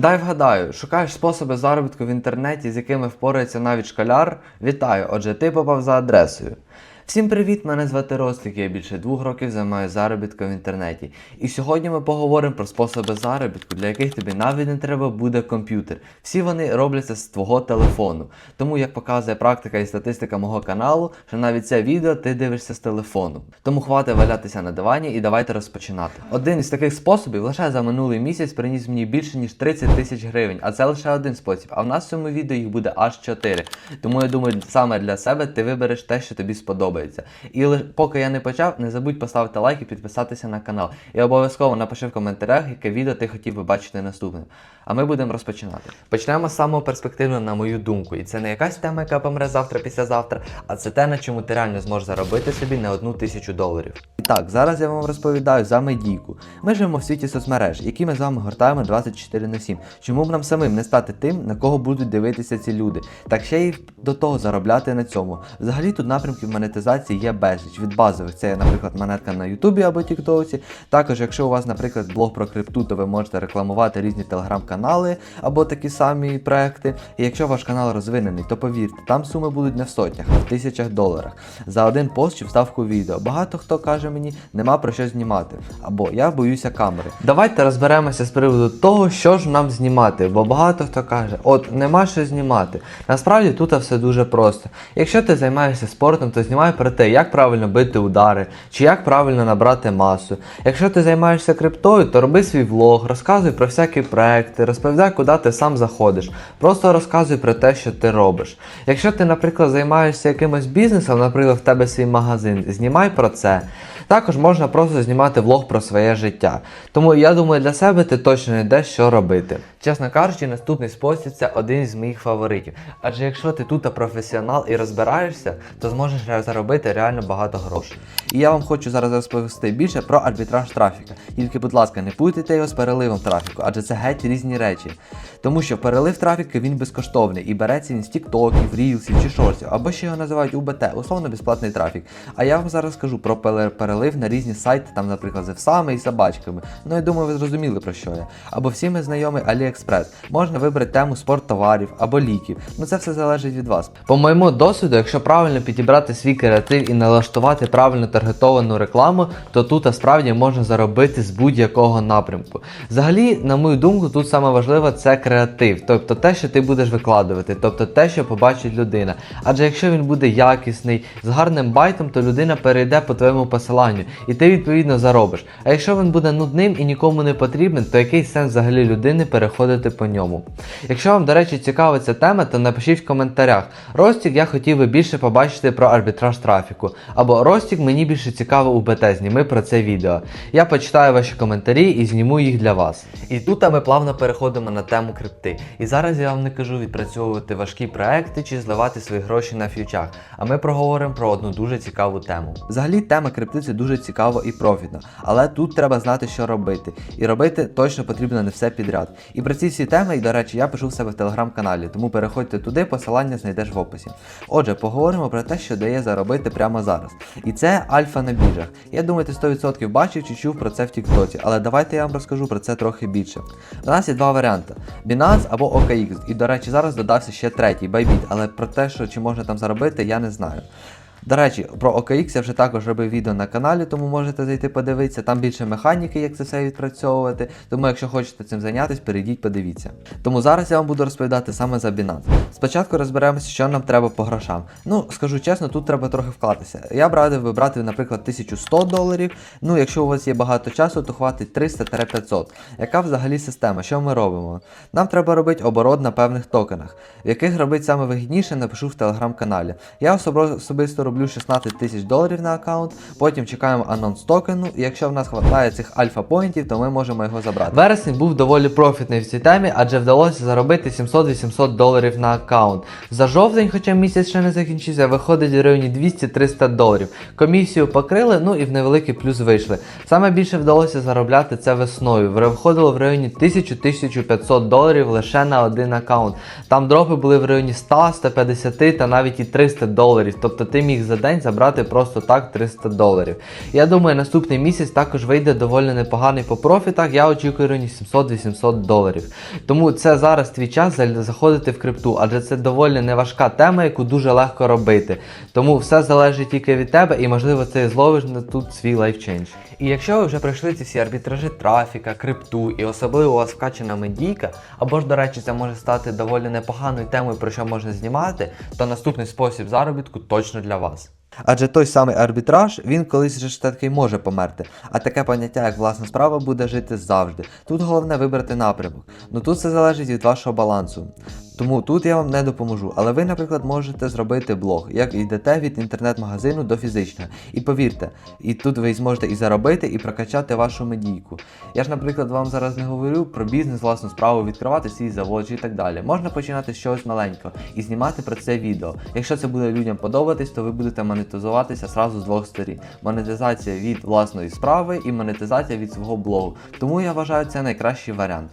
Дай вгадаю, шукаєш способи заробітку в інтернеті, з якими впорається навіть школяр? Вітаю! Отже, ти попав за адресою. Всім привіт! Мене звати Ростик, я більше двох років займаюся заробітком в інтернеті. І сьогодні ми поговоримо про способи заробітку, для яких тобі навіть не треба буде комп'ютер. Всі вони робляться з твого телефону. Тому, як показує практика і статистика мого каналу, що навіть це відео ти дивишся з телефону. Тому хватить валятися на дивані і давайте розпочинати. Один із таких способів лише за минулий місяць приніс мені більше ніж 30 тисяч гривень, а це лише один спосіб. А в нас в цьому відео їх буде аж 4. Тому я думаю, саме для себе ти вибереш те, що тобі сподобається. І поки я не почав, не забудь поставити лайк і підписатися на канал. І обов'язково напиши в коментарях, яке відео ти хотів би бачити наступним. А ми будемо розпочинати. Почнемо з самого перспективного, на мою думку. І це не якась тема, яка помре завтра, післязавтра, а це те, на чому ти реально зможеш заробити собі не одну тисячу доларів. І так, зараз я вам розповідаю за медійку. Ми живемо в світі соцмереж, які ми з вами гортаємо 24 на 7. Чому б нам самим не стати тим, на кого будуть дивитися ці люди? Так ще й до того заробляти на цьому. Взагалі тут напрямків монетизації є безліч. Від базових це, наприклад, монетка на Ютубі або Тіктоці. Також, якщо у вас, наприклад, блог про крипту, то ви можете рекламувати різні телеграм-канали або такі самі проекти. І якщо ваш канал розвинений, то повірте, там суми будуть не в сотнях, а в тисячах доларах. За один пост чи вставку відео. Багато хто каже мені, нема про що знімати. Або я боюся камери. Давайте розберемося з приводу того, що ж нам знімати, бо багато хто каже, от нема що знімати. Насправді тут все дуже просто. Якщо ти займаєшся спортом, то знімай про те, як правильно бити удари, чи як правильно набрати масу. Якщо ти займаєшся криптою, то роби свій влог, розказуй про всякі проекти, розповідай, куди ти сам заходиш. Просто розказуй про те, що ти робиш. Якщо ти, наприклад, займаєшся якимось бізнесом, наприклад, в тебе свій магазин, знімай про це. Також можна просто знімати влог про своє життя. Тому я думаю, для себе ти точно знайдеш, що робити. Чесно кажучи, наступний спосіб це один з моїх фаворитів. Адже якщо ти тут професіонал і розбираєшся, то зможеш заробити реально багато грошей. І я вам хочу зараз розповісти більше про арбітраж трафіка. Тільки, будь ласка, не путайте його з переливом трафіку, адже це геть різні речі. Тому що перелив трафіку він безкоштовний і береться він з тіктоків, рілсів чи шортів, або ще його називають УБТ, условно безплатний трафік. А я вам зараз скажу про пеле- перелив на різні сайти, там, наприклад, з евсами і собачками. Ну я думаю, ви зрозуміли про що я. Або всім ми знайомий AliExpress. Можна вибрати тему спорттоварів або ліків. Ну це все залежить від вас. По моєму досвіду, якщо правильно підібрати свій креатив і налаштувати правильно таргетовану рекламу, то тут справді можна заробити з будь-якого напрямку. Взагалі, на мою думку, тут саме важливе це креатив, тобто те, що ти будеш викладувати, тобто те, що побачить людина. Адже якщо він буде якісний, з гарним байтом, то людина перейде по твоєму посиланню, і ти відповідно заробиш. А якщо він буде нудним і нікому не потрібен, то який сенс взагалі людини переходити по ньому? Якщо вам, до речі, цікава ця тема, то напишіть в коментарях. Ростік, я хотів би більше побачити про арбітраж трафіку. Або Ростік, мені більше цікаво у БТ, зніми про це відео. Я почитаю ваші коментарі і зніму їх для вас. І тут ми плавно переходимо на тему крипти. І зараз я вам не кажу відпрацьовувати важкі проекти чи зливати свої гроші на фьючах. А ми проговоримо про одну дуже цікаву тему. Взагалі, тема крипти це дуже цікаво і профітно, але тут треба знати, що робити. І робити точно потрібно не все підряд. І про ці всі теми, і, до речі, я пишу в себе в телеграм-каналі, тому переходьте туди, посилання знайдеш в описі. Отже, поговоримо про те, що дає заробити прямо зараз. І це альфа на біржах. Я думаю, ти 100% бачив чи чув про це в Тіктоці, але давайте я вам розкажу про це трохи більше. У нас є два варіанти: Binance або OKX. І, до речі, зараз додався ще третій Bybit, але про те, що чи можна там заробити, я не знаю. До речі, про OKX я вже також робив відео на каналі, тому можете зайти подивитися. Там більше механіки, як це все відпрацьовувати. Тому, якщо хочете цим зайнятися, перейдіть, подивіться. Тому зараз я вам буду розповідати саме за Binance. Спочатку розберемося, що нам треба по грошам. Ну, скажу чесно, тут треба трохи вклатися. Я б радив би брати, наприклад, 1100 доларів. Ну, якщо у вас є багато часу, то хватить 300-500. Яка взагалі система? Що ми робимо? Нам треба робити оборот на певних токенах, в яких робити саме вигідніше, напишу в телеграм-каналі. Я особисто роблю 16 тисяч доларів на аккаунт, потім чекаємо анонс токену, і якщо в нас хватає цих альфа-поінтів, то ми можемо його забрати. Вересень був доволі профітний в цій темі, адже вдалося заробити 700-800 доларів на аккаунт. За жовтень, хоча місяць ще не закінчився, виходить в районі 200-300 доларів. Комісію покрили, ну і в невеликий плюс вийшли. Саме більше вдалося заробляти це весною. Виходило в районі 1000-1500 доларів лише на один аккаунт. Там дропи були в районі 100, 150 та навіть і 300 доларів. Тобто ти міг міг за день забрати просто так 300 доларів. Я думаю, наступний місяць також вийде доволі непоганий по профітах. Я очікую рівні 700-800 доларів. Тому це зараз твій час заходити в крипту, адже це доволі неважка тема, яку дуже легко робити. Тому все залежить тільки від тебе, і можливо ти зловиш на тут свій лайфчейндж. І якщо ви вже пройшли ці всі арбітражі трафіка, крипту, і особливо у вас вкачана медійка, або ж, до речі, це може стати доволі непоганою темою, про що можна знімати, то наступний спосіб заробітку точно для вас. Адже той самий арбітраж, він колись же ж таки може померти. А таке поняття, як власна справа, буде жити завжди. Тут головне вибрати напрямок. Ну тут все залежить від вашого балансу. Тому тут я вам не допоможу. Але ви, наприклад, можете зробити блог, як йдете від інтернет-магазину до фізичного. І повірте, і тут ви зможете і заробити, і прокачати вашу медійку. Я ж, наприклад, вам зараз не говорю про бізнес, власну справу, відкривати свій завод і так далі. Можна починати з чогось маленького і знімати про це відео. Якщо це буде людям подобатись, то ви будете монетизуватися зразу з двох сторін. Монетизація від власної справи і монетизація від свого блогу. Тому я вважаю це найкращий варіант.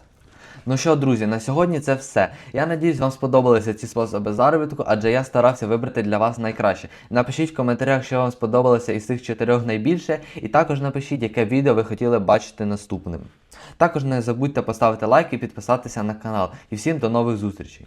Ну що, друзі, на сьогодні це все. Я надіюсь, вам сподобалися ці способи заробітку, адже я старався вибрати для вас найкраще. Напишіть в коментарях, що вам сподобалося із цих чотирьох найбільше, і також напишіть, яке відео ви хотіли бачити наступним. Також не забудьте поставити лайк і підписатися на канал. І всім до нових зустрічей!